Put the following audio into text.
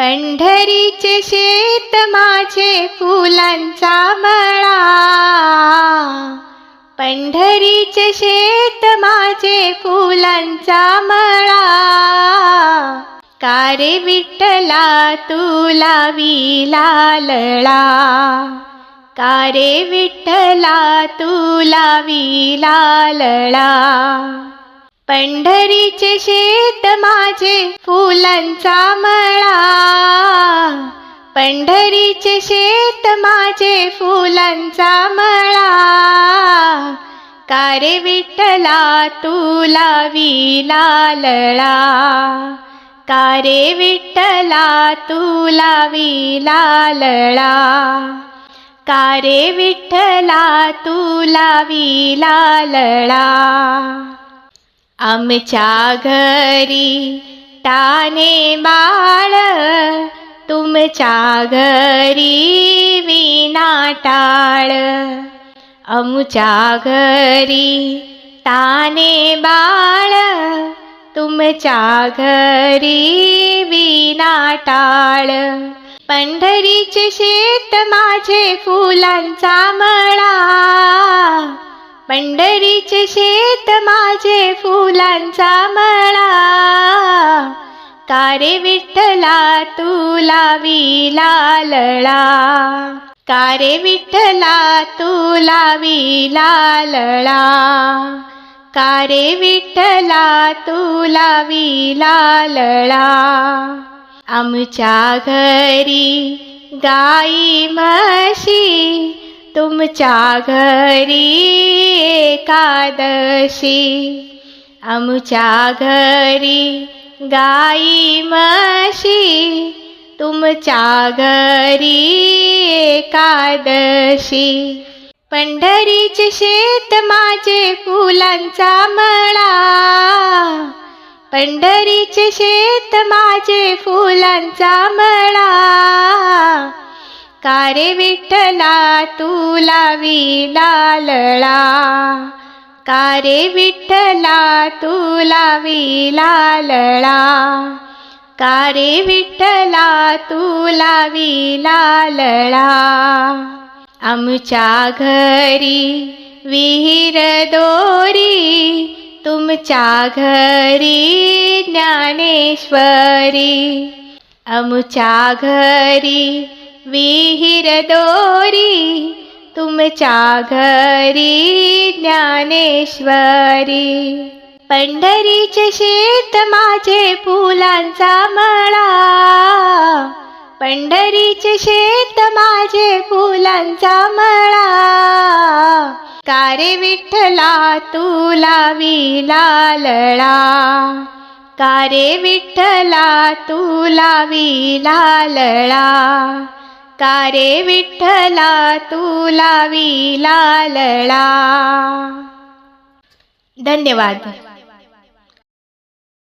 पंढरीचे शेत माझे फुलांचा मळा. पंढरीचे शेत माझे फुलांचा मळा. कारे विठ्ठला तुला विलालळा कारे विठ्ठला तुला विलालळा पंढरीचे शेत माझे फुलांचा मळा. पंढरीचे शेत माझे फुलांचा मळा. कारे विठ्ठला तुला विलालळा कारे विठ्ठला तुला विलालळा कारे विठ्ठला तुला विलालळा आमच्या घरी ताने बाळ तुमच्या घरी विना टाळ. आमच्या घरी ताने बाळ तुमच्या घरी विना टाळ. पंढरीचे शेत माझे फुलांचा मळा पंढरीचे शेत माझे फुलांचा मळा. कारे विठ्ठला तुला विलालळा कारे विठ्ठला तुला विलालळा कारे विठ्ठला तुला विलालळा आमच्या घरी गाई म्हशी तुमच्या घरी एकादशी आमच्या घरी गाई म्हशी तुमच्या घरी एकादशी. पंढरीचे शेत माझे फुलांचा मळा पंढरीचे शेत माझे फुलांचा मळा. कारे विठ्ठला तुला विलालळा कारे विठ्ठला तुला विलालळा कारे विठ्ठला तुला विलालळा आमच्या घरी विहीर दोरी तुमच्या घरी ज्ञानेश्वरी. आमच्या घरी विहीर दोरी तुमच्या घरी ज्ञानेश्वरी। पंढरीचे शेत माझे फुलांचा मळा पंढरीचे शेत माझे फुलांचा मळा। कारे विठ्ठला तुला विलालळा कारे विठ्ठला तुला विलालळा कारे विठ्ठला तुला विलालळा धन्यवाद.